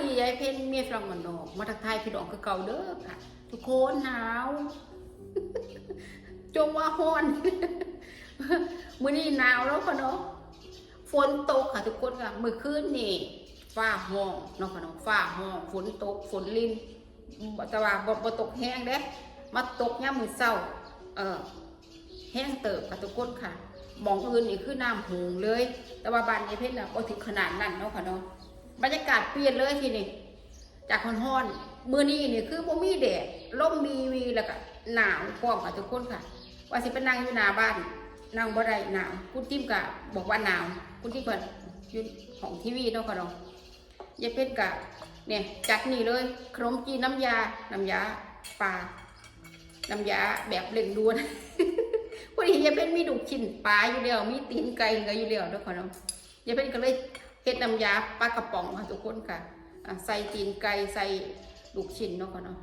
นี่ยายเพนเมียฝรั่งมันนอก มาทักทายพี่น้องคือเก่าเด้อค่ะ ทุกคนหนาว จงว่าฮ้อนมื้อนี้หนาวแล้วค่ะเนาะฝนตกค่ะทุกคนค่ะเมื่อคืนนี่ฟ้าห้องเนาะค่ะเนาะฟ้าห้องฝนตกฝนลินบ่แต่ว่าบ่บ่ตกแห้งเด้มาตกย่ามมือเศร้าเออแห้งเติบค่ะทุกคนค่ะมองอื่นนี่คือน้ำหงเลย แต่ว่าบ้านยายเพชรน่ะก็ถึงขนาดนั้นเนาะค่ะเนาะ บรรยากาศเปลี่ยนเลยทีนี้จากฮ้อนมือนี้นี่คือบ่มีแดดลมมีวีแล้วก็หนาวพร้อมค่ะทุกคนค่ะ ว่าสิไปนั่งอยู่หน้าบ้านนั่งบ่ได้หนาวคุณทิมก็บอกว่าหนาวคุณทิมก็อยู่ของทีวีเนาะค่ะเนาะยายเพชรก็เนี่ยจัดนี่เลยขนมจีนน้ำยา น้ำยาปลาน้ำยาแบบเร่งด่วนพอดียายเป็นมีดุกชิ้นปลาอยู่แล้วมีตีนไก่ก็อยู่แล้วทุกคนเนาะยายเป็นก็เลย ฮ็ดน้ำยาปลากระป๋องค่ะทุกคนค่ะใส่ตีนไก่ใส่ลูกชิ้นเนาะค่ะเนาะ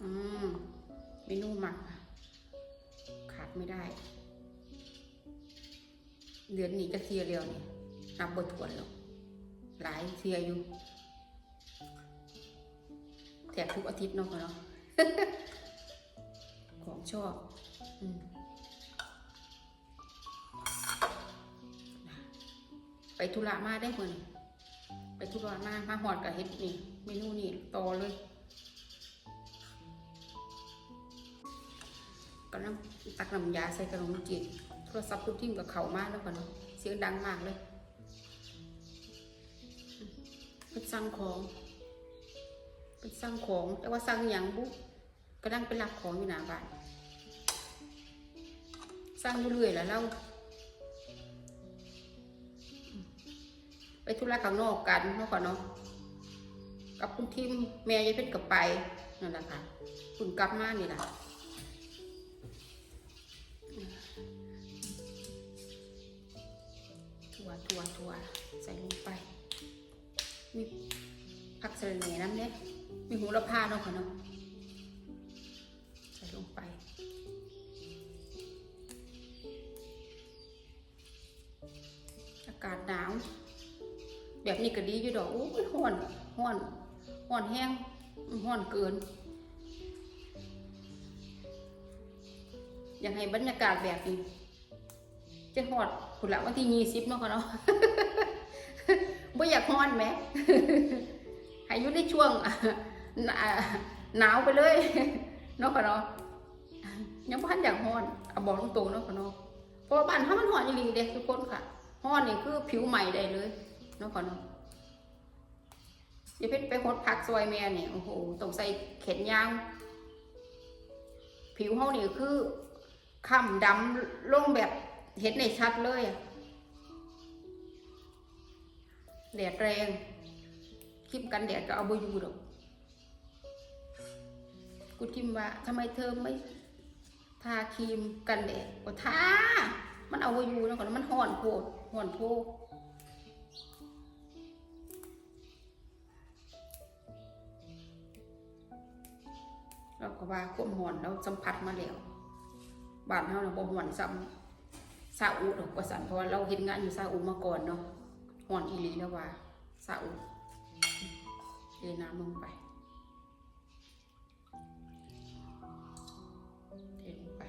อืมเมนูหมักขาดไม่ได้ เดือนนี้จะเทียเดียวนี่นับบทวนหรอกหลายเทียอยู่แทบทุกอาทิตย์เนาะค่ะเนาะของชอบอม ไปธุระมาได้เหมือนไปธุระมามาหอดกับเฮ็ดนี่เมนูนี่ต่อเลยกำลังตักน้ำยาใส่ขนมจีนโทรศัพท์ทุกทิ้งกับเขามากแล้วก่อนเนาะเสียงดังมากเลยเป็นสั่งของ เป็นสั่งของ แต่ว่าสั่งอย่างบุ๊กกำลังไปรับของอยู่หน้าบ้านสร้างเรื่อยแล้วเรา ธุระข้างนอกกันเนาะก่อนเนาะกับคุณทิมแม่ยายเพชรกับไปนั่นแหละค่ะคุณกลับมานี่แหละถั่วถั่วถั่วใส่ลงไปมีผักสะระแหน่น้ำเนี่ยมีหูระพาเนาะค่ะเนาะใส่ลงไปอากาศหนาว แบบนี้ก็ดีอยู่ดอกโอ้ยห้อนห้อนห้อนแห้งห้อนเกิน อยากให้บรรยากาศแบบนี้จะหอดผุนละวันที่ยี่สิบเนาะค่ะเนาะไม่อยากหอนไหมให้ยู่ในช่วงหนาวไปเลยเนาะค่ะเนาะยังพันอยากหอนเอาบอกตรงๆเนาะค่ะเนาะเพราะบ้านเขามันหอนจริงเด็กทุกคนค่ะหอนนี่คือผิวใหม่ได้เลย เนาะก่อนเนาะอย่าเพิ่งไปหดผักซอยแม่เนี่ยโอ้โหต้องใส่เข็นยาวผิวเฮานี่คือค่ำดำลงแบบเห็นในชัดเลยแดดแรงคลิปกันแดดก็เอาบอยู่ดอกกูทิมว่าทำไมเธอไม่ทาครีมกันแดดก็ทามันเอาไว้อยู่นะก่อนมันห่อนโพดห่อนโพด เราก็ว่าความห่อนเราสัมผัสมาแล้วบ้านเราเราบ่ห่อนซ้ำซาอุดอกว่าสันเพราะเราเห็นงานอยู่ซาอุมาก่อนเนาะห่อนอีหลีแล้วว่าซาอุเทน้ำลงไปเทลงไป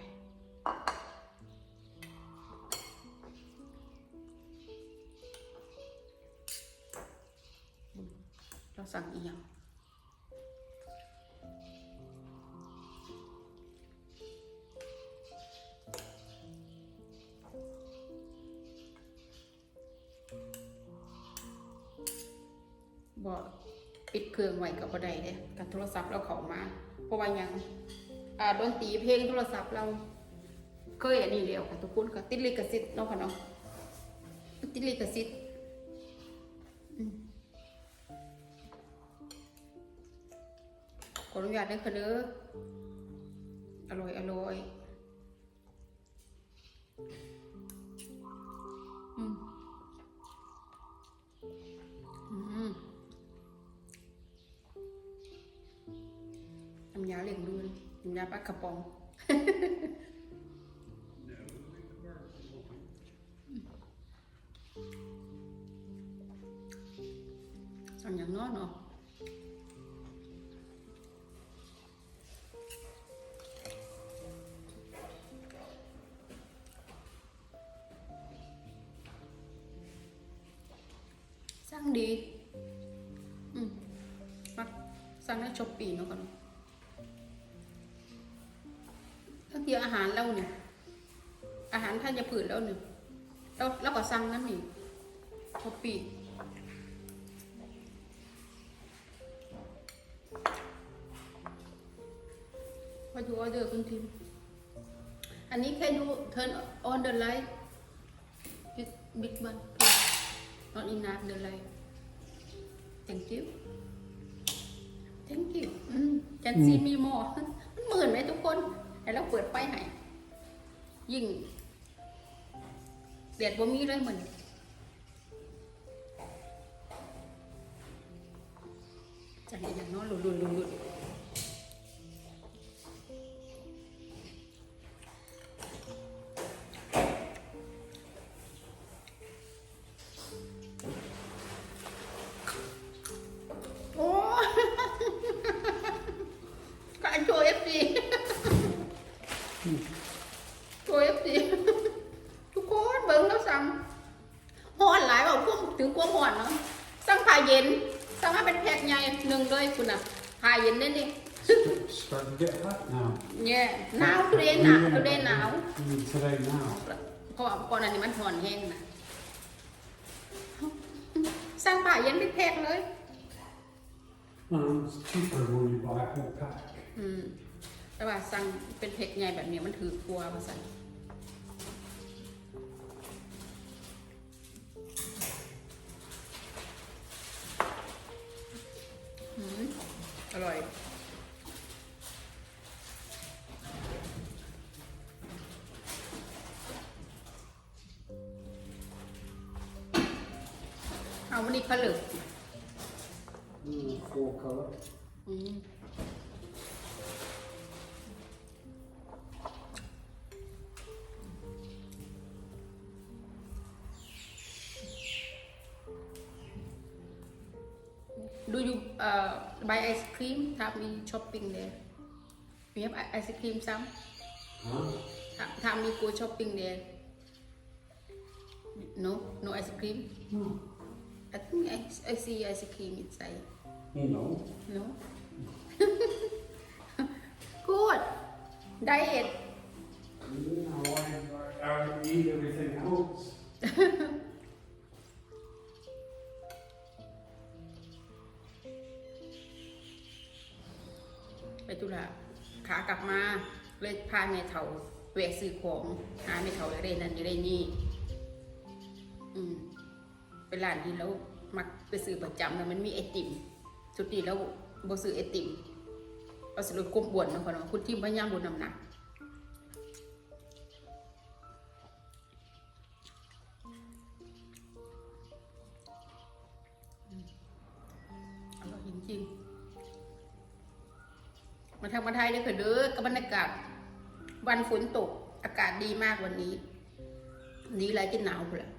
เราสั่งอีกอย่าง บอกปิดเครื่องไว้กับบัไดเลยกับโทรศัพท์เราเข้ามา เพราะว่ายังอ่าดนตรีเพลงโทรศัพท์เราเคยอันนี้แล้วค่ะทุกคนค่ะติดลิขสิทธิ์เนาะค่ะเนาะติดลิขสิทธิ์ขออนุญาตด้วยค่ะเด้ออร่อยอร่อย อืม เล่งดูนกินยาปลากระป๋องทำอย่างน้อยเนาะสั่งดี อืมมาสั่งได้จบปีเนาะกัน ดียวอาหารเราเนี่ยอาหารท่านจะผืดแล้วเนี่ยแล้วแล้วก็สั่งน้ำหนี่ชอบปีพอดูออเดอร์คุณทีมอันนี้แค่ดู turn on the light big big one please not enough the light thank you thank you อืมจันซีมีหมอมันเหมื่นไหมทุกคน ให้เราเปิดไฟให้ยิ่งเดียดบ่มีเลยเหมือนจันอย่างน้อยหลุดหลุดหลุด นี่นี่ Starting to get hot now. เนี่ยหนาวทุเรนหนาวทุเรนหนาว Even today now. เพราะว่าก่อนอันนี้มันห่อนแห้งนะสั่งผ้าเย็นเป็นแพ็คเลย Um, it's cheaper when you buy a whole pack. อืมแต่ว่าสั่งเป็นแพ็คใหญ่แบบนี้มันถือกลัวมาสั่งอืมอร่อย เอาวันนี้ผลึก Mm, four colour. อืมดูอยู่เอ่อ buy ice cream ทำมี shopping there we have ice cream some Huh? ทำมี go shopping there no no ice cream No. I think I, I see ice cream inside You know. No. Good. Diet. No, I, I, I eat everything else. ไปตุละขากลับมาเลยพาแม่เถาแวะซื้อของหาแม่เถาเลยได้นั่นอยู่ได้นี่ อืม เป็นร้านที่แล้วมักไปซื้อประจำแล้วมันมีไอติมสุดทีแล้วบ่ซื้อไอติมเอาสิลดกลมบวนนะพ่อเนาะคุณทีมพยายามลดน้ำหนักอืมอร่อยจริงๆมาทางมาไทยเลยค่ะเด้อกับบรรยากาศวันฝนตกอากาศดีมากวันนี้วันนี้อะไรจะหนาวเลย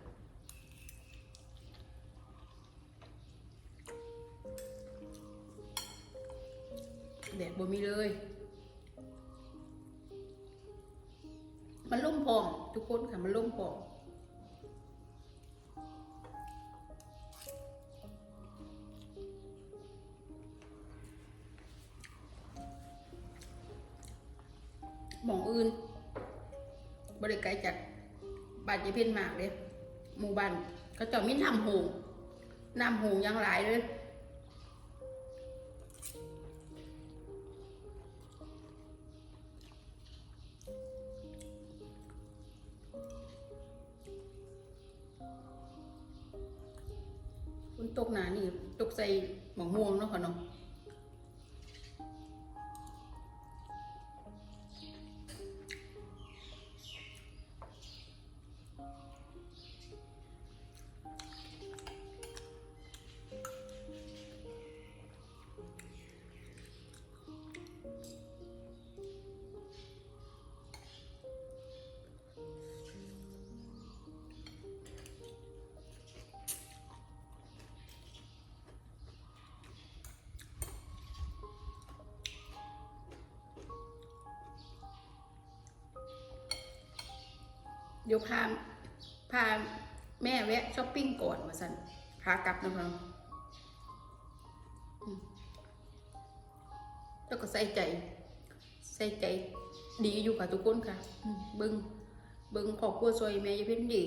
แดดบ่มีเลย มันล่มพองทุกคนค่ะ มันล่มพองหมองอื่นบริไกลจากบ้านยายเพ่นมากเลยหมู่บ้านเขาเจะมีน้ำโหงน้ำโหงยังหลายเลย ฝนตกหนานี่ตกใส่หมองม่วงเนาะค่ะเนาะ เดี๋ยวพาพาแม่แวะช้อปปิ้งก่อนมาสันพากลับนะคะอืมแล้วก็ใส่ใจใส่ใจดีอยู่ค่ะทุกคนค่ะเบิงเบิงขอบครัวซอยแม่ยาเพิ่นดี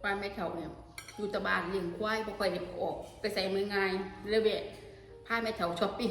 ควายแม่เถาเนี่ยอยู่ตะบานเลี้ยงควายบ่ค่อยได้ออก ไปใส่มือง่ายเลยแวะพาแม่เถาช้อปปิ้ง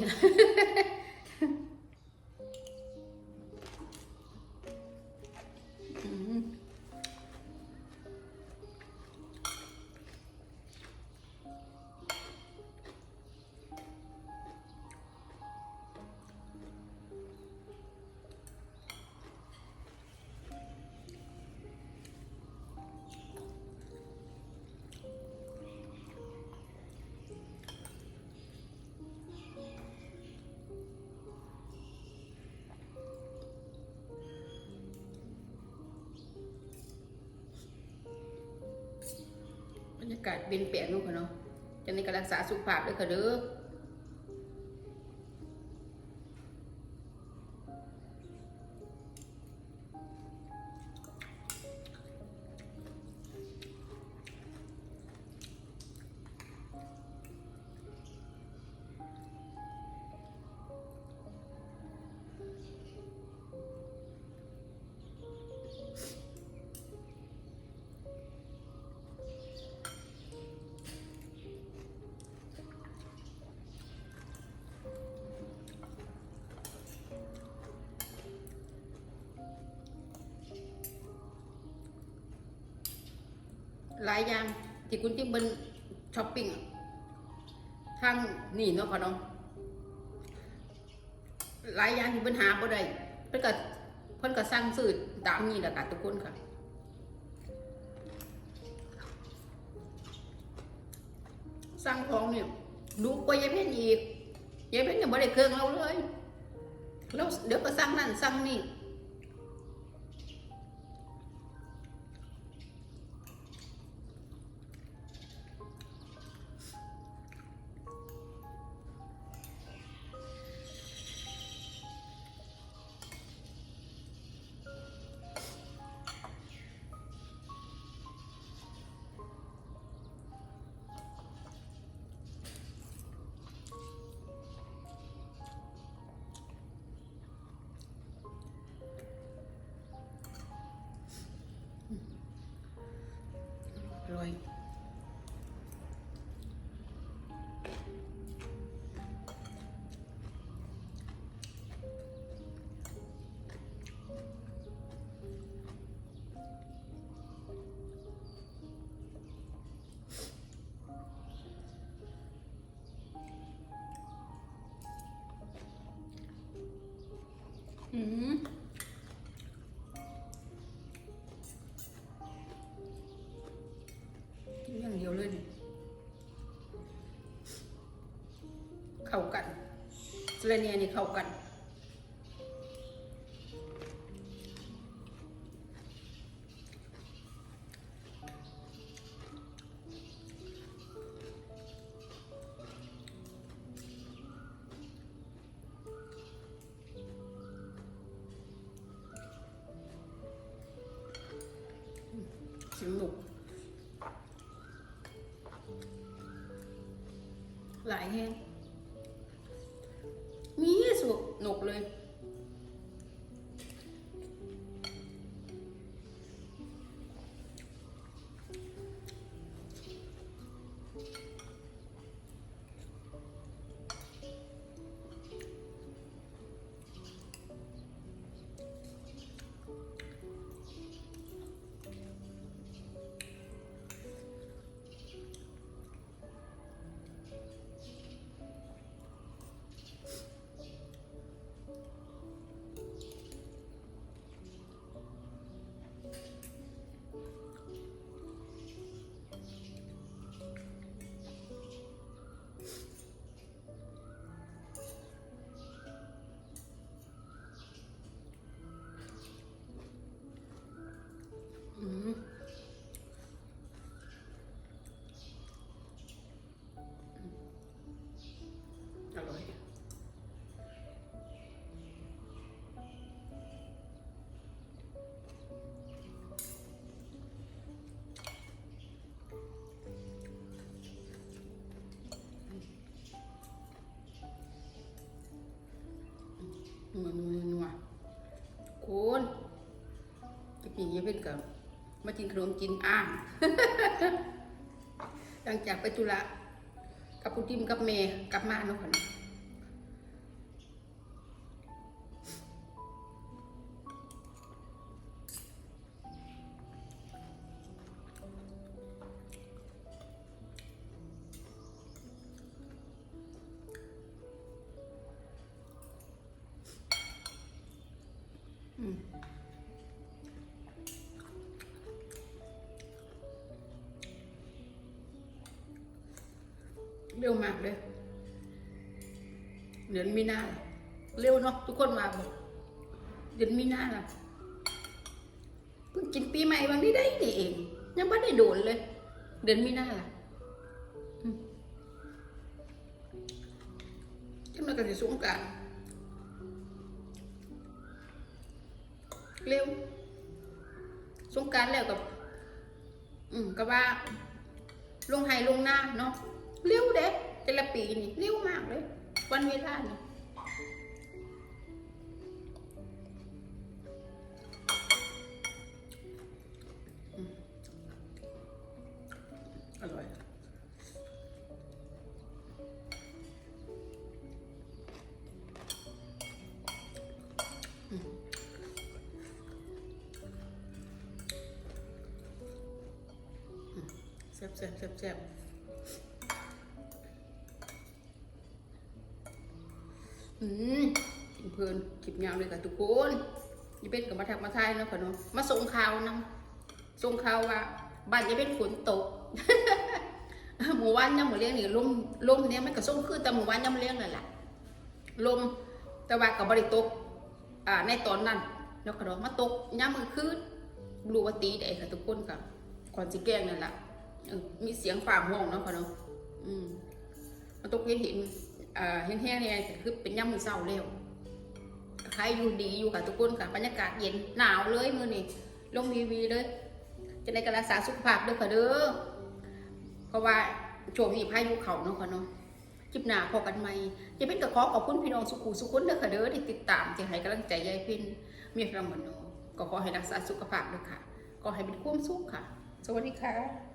กาศเปลี่ยนแปลงนู่นค่ะเนาะจะในการรักษาสุขภาพด้วยค่ะเด้อ หลายอย่างที่คุณจิ้มเบิ้นช้อปปิ้งทางนี่เนาะค่ะเนาะหลายอย่างที่เบิ้นหาบ่ได้เพิ่นก็เพิ่นก็สั่งซื้อตามนี้แหละค่ะทุกคนค่ะสั่งของเนี่ยดูกว่ายายเพ่นอีกยายเพ่นยังบ่ได้เครื่องเราเลยแล้วเดี๋ยวก็สั่งนั่นสั่งนี่ อืมอย่างเดียวเลยเข้ากันสเลเนียนี่เข้ากัน หลายแห้งมีสุกหนกเลย นัวนัวนัวคุณจะปีนี้เป็นกับมากินขนมกินอ่างหลังจากไปตุละกับคุณทิมกับเมย์กลับมาเนาะค่ะ เร็วมากเลยเดือนมีนาล่ะเร็วเนาะทุกคนมาบอกเดือนมีนาล่ะเพิ่งกินปีใหม่บางที่ได้นี่เอง ยังไม่ได้โดนเลย เดือนมีนาล่ะจังเลยกันสิสงกรารเร็วสงการแล้วกับ อืมก็ว่าลงไห้ลงหน้าเนาะ เร็วเด็กแต่ละปีนี่เร็วมากเลย วันเวลานี่อืมอร่อยแซ่บแซ่บแซ่บ กินเพลินคลิปยาวเลยค่ะทุกคนยี่เป็นกับมาทักมาทายนะค่ะเนาะมาส่งข่าวนำส่งข่าวว่าบ้านยี่เป็นฝนตกหมู่วันยังหมู่เลี้ยงนี่ลมลมเนี่ยมันก็ส่งคือแต่หมู่วันยังหมู่เลี้ยงนั่นแหละลมแต่ว่ากับบริตกอ่าในตอนนั้นเนาะค่ะเนาะมาตกย่ามือคืนบรู้ว่าตีได้ค่ะทุกคนกับก่อนสิแกงนั่นแหละมีเสียงฝ่าห้องเนาะค่ะเนาะอืมมันตกเห็นเห็น แห้งๆเนี่ยคือเป็นย่ำมือเศร้าแล้วใครอยู่ดีอยู่ค่ะทุกคนค่ะบรรยากาศเย็นหนาวเลยมือนี่ลงวีวีเลย จะได้การรักษาสุขภาพด้วยค่ะเด้อเพราะว่าโจมนี่พายุเขาเนาะค่ะเนาะจิบหนาพอกันไหมจะเป็นกระขอขอบคุณพี่น้องสุขุสุขุนเด้อค่ะเด้อที่ติดตามที่ให้กำลังใจยายพินมียพลังมันเนาะก็ขอให้รักษาสุขภาพด้วยค่ะ ก็ให้เป็นความสุขค่ะ สวัสดีค่ะ